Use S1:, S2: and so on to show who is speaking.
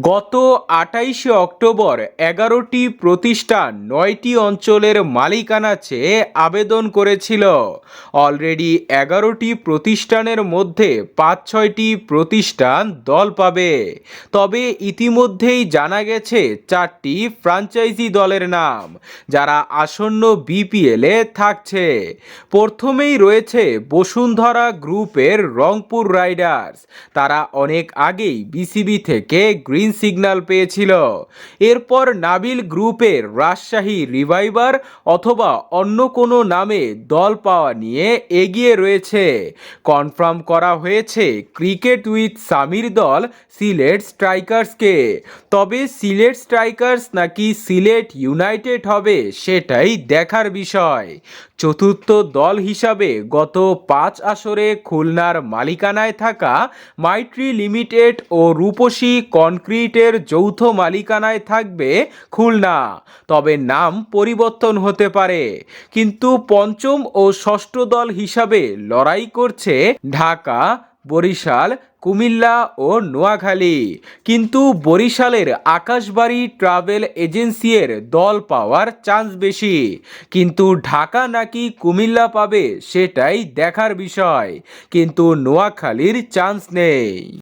S1: গত আটাইশে অক্টোবর এগারোটি প্রতিষ্ঠান নয়টি অঞ্চলের মালিকানা চেয়ে আবেদন করেছিল। অলরেডি এগারোটি প্রতিষ্ঠানের মধ্যে পাঁচ ছয়টি প্রতিষ্ঠান দল পাবে। তবে ইতিমধ্যেই জানা গেছে, চারটি ফ্রাঞ্চাইজি দলের নাম, যারা আসন্ন বিপিএলে থাকছে। প্রথমেই রয়েছে বসুন্ধরা গ্রুপের রংপুর রাইডার্স। তারা অনেক আগেই বিসিবি থেকে গ্রিন সিগন্যাল পেয়েছিল। এরপর নাবিল গ্রুপের রাজশাহী রিভাইভার অথবা অন্য কোনো নামে দল পাওয়া নিয়ে এগিয়ে রয়েছে। কনফার্ম করা হয়েছে, ক্রিকেট উইথ সামির দল সিলেট স্ট্রাইকার্সকে। তবে সিলেট স্ট্রাইকার্স নাকি সিলেট ইউনাইটেড হবে সেটাই দেখার বিষয়। চতুর্থ দল হিসাবে গত পাঁচ আসরে খুলনার মালিকানায় থাকা মাইট্রি লিমিটেড ও রূপসী কনক্রিটের যৌথ মালিকানায় থাকবে খুলনা। তবে নাম পরিবর্তন হতে পারে। কিন্তু পঞ্চম ও ষষ্ঠ দল হিসাবে লড়াই করছে ঢাকা, বরিশাল, কুমিল্লা ও নোয়াখালী। কিন্তু বরিশালের আকাশবাড়ি ট্রাভেল এজেন্সি এর দল পাওয়ার চান্স বেশি। কিন্তু ঢাকা নাকি কুমিল্লা পাবে সেটাই দেখার বিষয়। কিন্তু নোয়াখালীর চান্স নেই।